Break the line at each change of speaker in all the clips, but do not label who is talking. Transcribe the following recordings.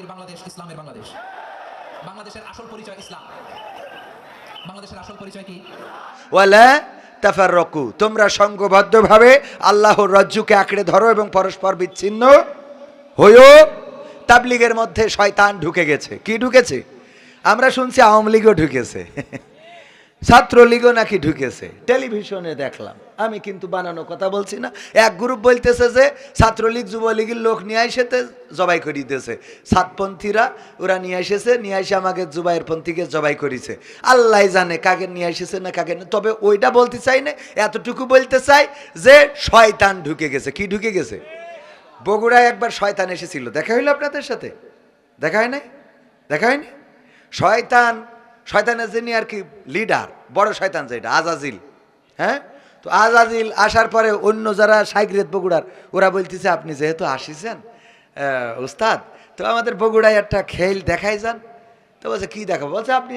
আগামীর বাংলাদেশ, ইসলামের বাংলাদেশ। বাংলাদেশের আসল পরিচয় ইসলাম। বাংলাদেশের আসল পরিচয় কি?
তোমরা সংঘবদ্ধভাবে আল্লাহর রজ্জুকে আঁকড়ে ধরো এবং পরস্পর বিচ্ছিন্ন হয়েও তাবলিগের মধ্যে শয়তান ঢুকে গেছে। কি ঢুকেছে? আমরা শুনছি আওয়ামী লীগও ঢুকেছে। ছাত্রলীগও নাকি ঢুকেছে। টেলিভিশনে দেখলাম। আমি কিন্তু বানানো কথা বলছি না। এক গ্রুপ বলতেছে যে, ছাত্রলীগ যুবলীগের লোক নিয়ে এসেতে জবাই করিতেছে সাতপন্থীরা ওরা নিয়ে এসেছে, নিয়ে এসে আমাকে জুবাইয়ের পন্থীকে জবাই করেছে। আল্লাহ জানে কাকে নিয়ে এসেছে না কাকে না তবে ওইটা বলতে চাই না, এতটুকু বলতে চাই যে, শয়তান ঢুকে গেছে। কি ঢুকে গেছে? বগুড়ায় একবার শয়তান এসেছিল। দেখা হইল আপনাদের সাথে? দেখা হয় নাই? দেখা হয়নি? শয়তান শয়তানের যিনি আর কি লিডার বড় শয়তান যেটা, আজাজিল। হ্যাঁ? তো আজাজিল আসার পরে অন্য যারা সাইগ্রেত বগুড়ার, ওরা বলতেছে, আপনি যেহেতু আসিছেন উস্তাদ তো আমাদের বগুড়ায় একটা খেল দেখাই যান। তো বলছে, কী দেখাবো? বলছে, আপনি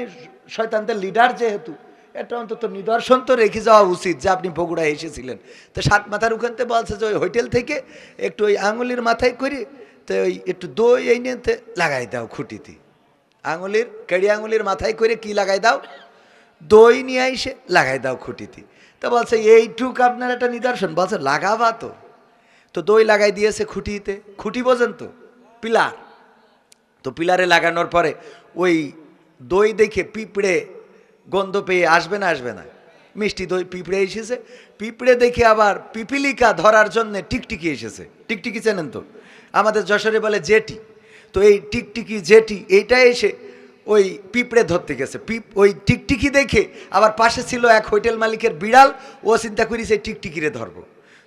শয়তানদের লিডার যেহেতু, এটা অন্তত নিদর্শন তো রেখে যাওয়া উচিত যে আপনি বগুড়ায় এসেছিলেন। তো সাত মাথার ওখানতে বলছে যে, ওই হোটেল থেকে একটু ওই আঙুলির মাথায় করে, তো ওই একটু দই তে লাগাই দাও খুঁটিতে। আঙুলির, কেড়ি আঙুলির মাথায় করে কি লাগাই দাও? দই নিয়ে এসে লাগাই দাও খুঁটিতে। তো বলছে, এইটুক আপনার একটা নিদর্শন। বলছে, লাগাবা তো। তো দই লাগাই দিয়েছে খুঁটিতে। খুঁটি বোঝেন তো? পিলার। তো পিলারে লাগানোর পরে ওই দই দেখে পিঁপড়ে গন্ধ পেয়ে আসবে না আসবে না। মিষ্টি দই পিঁপড়ে এসেছে। পিঁপড়ে দেখে আবার পিপিলিকা ধরার জন্য টিকটিকি এসেছে। টিকটিকি চেনেন তো? আমাদের যশোরে বলে জেটি। তো এই টিকটিকি জেটি এইটা এসে ওই পিঁপড়ে ধরতে গেছে। পিপ, ওই টিকটিকি দেখে আবার পাশে ছিল এক হোটেল মালিকের বিড়াল, ও চিন্তা করি সেই টিকটিকিরে ধরবো।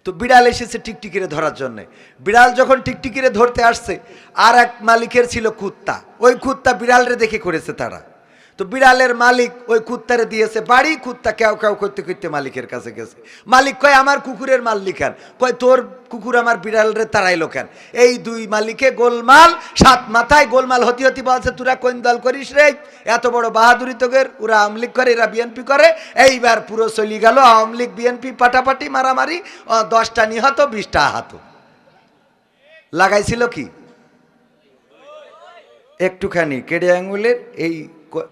তো বিড়াল এসেছে টিকটিকিরে ধরার জন্যে। বিড়াল যখন টিকটিকিরে ধরতে আসছে, আর এক মালিকের ছিল কুত্তা। ওই কুত্তা বিড়ালরে দেখে করেছে তারা। তো বিড়ালের মালিক ওই কুত্তারে দিয়েছে বাড়ি, কুত্তা কেউ কেউ করতে করতে মালিকের কাছে গেছে। মালিক কয়, আমার কুকুরের মালিক কেন কয়, তোর কুকুর আমার বিড়ালরে তাড়াইলো কেন? এই দুই মালিকে গোলমাল, সাত মাথায় গোলমাল হতি হতি বলছে, তোরা কোন দল করিস রে? এত বড় বাহাদুরি তোকের ওরা আওয়ামী লীগ করে, এরা বিএনপি করে। এইবার পুরো চলি গেল, আওয়ামী লীগ, বিএনপি পাটাপাটি মারামারি দশটা নিহত, বিশটা আহত। লাগাইছিল কি? একটুখানি, কেড়ে আঙুলের এই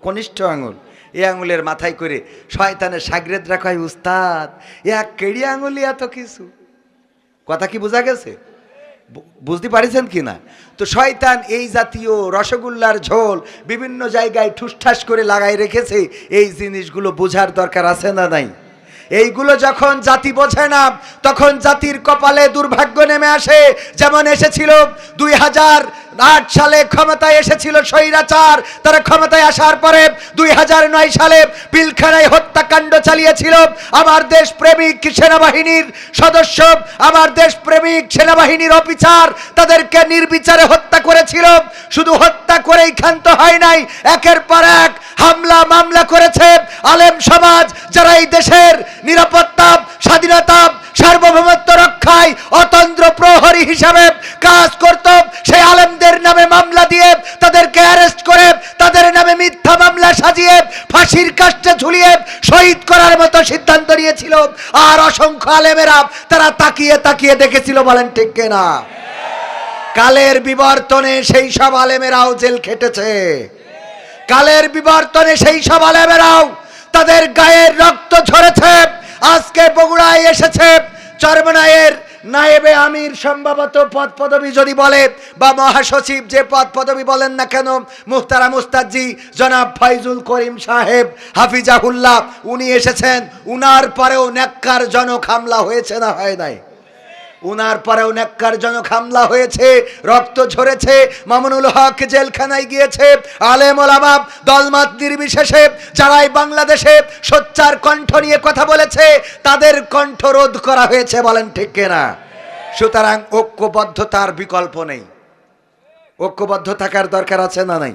কনিষ্ঠ আঙুল। এই আঙুলের মাথায় করে শয়তানের সাগরেদ রাখায় উস্তাদ। এক কেড়ি আঙুলি, এত কিছু। কথা কি বোঝা গেছে? বুঝতে পারিছেন কি না? তো শয়তান এই জাতীয় রসগোল্লার ঝোল বিভিন্ন জায়গায় ঠুসঠাস করে লাগাই রেখেছে। এই জিনিসগুলো বোঝার দরকার আছে না নাই? এইগুলো যখন জাতি বোঝে না, তখন জাতির কপালে দুর্ভাগ্য নেমে আসে। যেমন এসেছিল দুই হাজার আট সালে ক্ষমতায় এসেছিল স্বৈরাচার। তারা ক্ষমতায় আসার পরে দুই হাজার নয় সালে পিলখানায় হত্যাকাণ্ড চালিয়েছিল। আমার দেশ প্রেমিক সেনাবাহিনীর সদস্য, আমার দেশ প্রেমিক সেনাবাহিনীর অফিসার তাদেরকে নির্বিচারে হত্যা করেছিল। শুধু হত্যা করেই ক্ষান্ত হয় নাই, একের পর এক হামলা মামলা করেছে আলেম সমাজ, যারা এই দেশের নিরাপত্তা, স্বাধীনতা, সার্বভৌমত্ব রক্ষায় অতন্ত্র প্রহরী হিসাবে কাজ করত। মামলা দিয়ে তাদেরকে অ্যারেস্ট করে, তাদের নামে মিথ্যা মামলা সাজিয়ে, ফাঁসির কাষ্টে ঝুলিয়ে শহীদ করার মতো সিদ্ধান্ত নিয়েছিল। আর অসংখ্য আলেমেরা তারা তাকিয়ে তাকিয়ে দেখেছিল, বলেন ঠিক কিনা? কালের বিবর্তনে সেই সব আলেমেরাও জেল খেটেছে। কালের বিবর্তনে সেই সব আলেমেরাও তাদের গায়ের রক্ত ঝরেছে, আজকে বগুড়ায় এসেছে চরমনায়ের নায়েবে আমির সম্ভবত পদ পদবি যদি বলে, বা মহাসচিব যে পদ পদবি বলেন না কেন, মুখতারা মুস্তাজি জনাব ফাইজুল করিম সাহেব হাফিজাহুল্লাহ, উনি এসেছেন, উনার পরেও নেককার জনক হামলা হয়েছে না হয় নাই? উনার পরেও ন্যাক্কারজনক হামলা হয়েছে, রক্ত ঝরেছে, মামুনুল হক জেলখানায় গিয়েছে, আলেম ওলামা দলমত নির্বিশেষে যারাই বাংলাদেশে সোচ্চার কণ্ঠ নিয়ে কথা বলেছে, তাদের কণ্ঠ রোধ করা হয়েছে বলেন ঠিক কিনা? সুতরাং ঐক্যবদ্ধতার বিকল্প নেই। ঐক্যবদ্ধ থাকার দরকার আছে না নাই?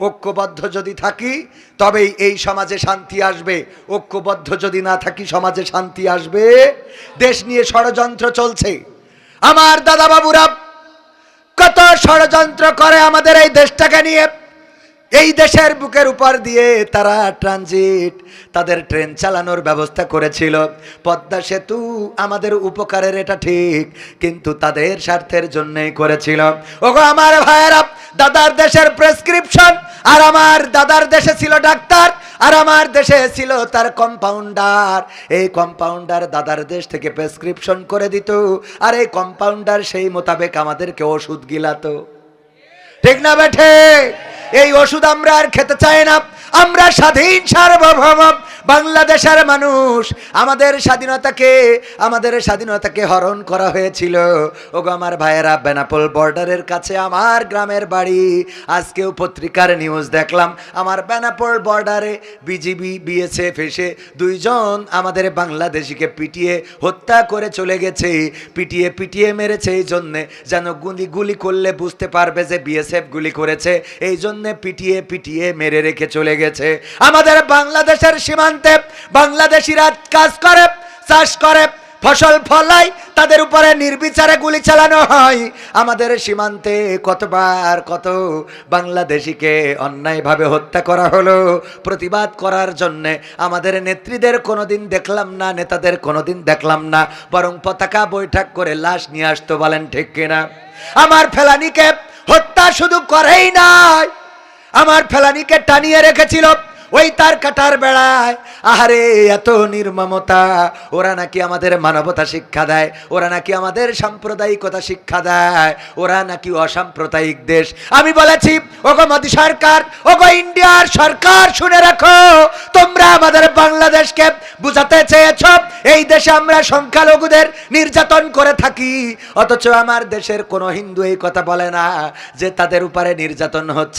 ঐক্যবদ্ধ যদি থাকি, তবেই এই সমাজে শান্তি আসবে। ঐক্যবদ্ধ যদি না থাকি, সমাজে শান্তি আসবে। দেশ নিয়ে ষড়যন্ত্র চলছে। আমার দাদা বাবুরা কত ষড়যন্ত্র করে আমাদের এই দেশটাকে নিয়ে। এই দেশের বুকের উপর দিয়ে তারা ট্রানজিট তাদের ট্রেন চালানোর ব্যবস্থা করেছিল। পদ্মা সেতু আমাদের উপকারের, এটা ঠিক, কিন্তু তাদের স্বার্থের জন্যই করেছিল। ওগো আমার ভাইয়েরা, দাদার দেশের প্রেসক্রিপশন আর আমার দাদার দেশে ছিল ডাক্তার, আর আমার দেশে ছিল তার কম্পাউন্ডার এই কম্পাউন্ডার দাদার দেশ থেকে প্রেসক্রিপশন করে দিত, আর এই কম্পাউন্ডার সেই মোতাবেক আমাদেরকে ওষুধ গিলাতো। ঠিক না বেঠে? এই ওষুধ আমরা আর খেতে চাই না। আমরা স্বাধীন সার্বভৌম বাংলাদেশের মানুষ। আমাদের স্বাধীনতাকে আমাদের স্বাধীনতাকে হরণ করা হয়েছিল। ওগো আমার ভাইয়েরা, বেনাপোল বর্ডারের কাছে আমার গ্রামের বাড়ি। আজকেও পত্রিকার নিউজ দেখলাম। আমার বেনাপোল বর্ডারে বিজিবি, বিএসএফ এসে দুইজন আমাদের বাংলাদেশিকে পিটিয়ে হত্যা করে চলে গেছে। পিটিয়ে পিটিয়ে মেরেছে। এই জন্যে যেন গুলি গুলি করলে বুঝতে পারবে যে বিএসএফ গুলি করেছে। এই জন্যে পিটিয়ে পিটিয়ে মেরে রেখে চলে গেছে। আমাদের বাংলাদেশের সীমান্তে বাংলাদেশিরা কাজ করে, চাষ করে, ফসল ফলায়, তাদের উপরে নির্বিচারে গুলি চালানো হয়। আমাদের সীমান্তে কতবার কত বাংলাদেশিকে অন্যায়ভাবে হত্যা করা হলো, প্রতিবাদ করার জন্যে আমাদের নেত্রীদের কোনোদিন দেখলাম না, নেতাদের কোনোদিন দেখলাম না, বরং পতাকা বৈঠক করে লাশ নিয়ে আসতো বলেন ঠিক কিনা? আমার ফেলানিকে হত্যা শুধু করেই নাই আমার ফেলানিকে টানিয়ে রেখেছিল। ওই তার কাটার বেড়ায়। আহারে, এত নির্মমতা। ওরা নাকি আমাদের মানবতা শিক্ষা দেয়। ওরা নাকি আমাদের সাম্প্রদায়িকতা শিক্ষা দেয়। ওরা নাকি অসাম্প্রদায়িক দেশ। আমি বলেছি, ওগো মোদী সরকার, ওগো ইন্ডিয়ার সরকার, শুনে রাখো, তোমরা আমাদের বাংলাদেশকে বুঝাতে চেয়েছ। এই দেশে আমরা সংখ্যালঘুদের নির্যাতন করে থাকি। অথচ আমার দেশের কোনো হিন্দু এই কথা বলে না যে তাদের উপরে নির্যাতন হচ্ছে।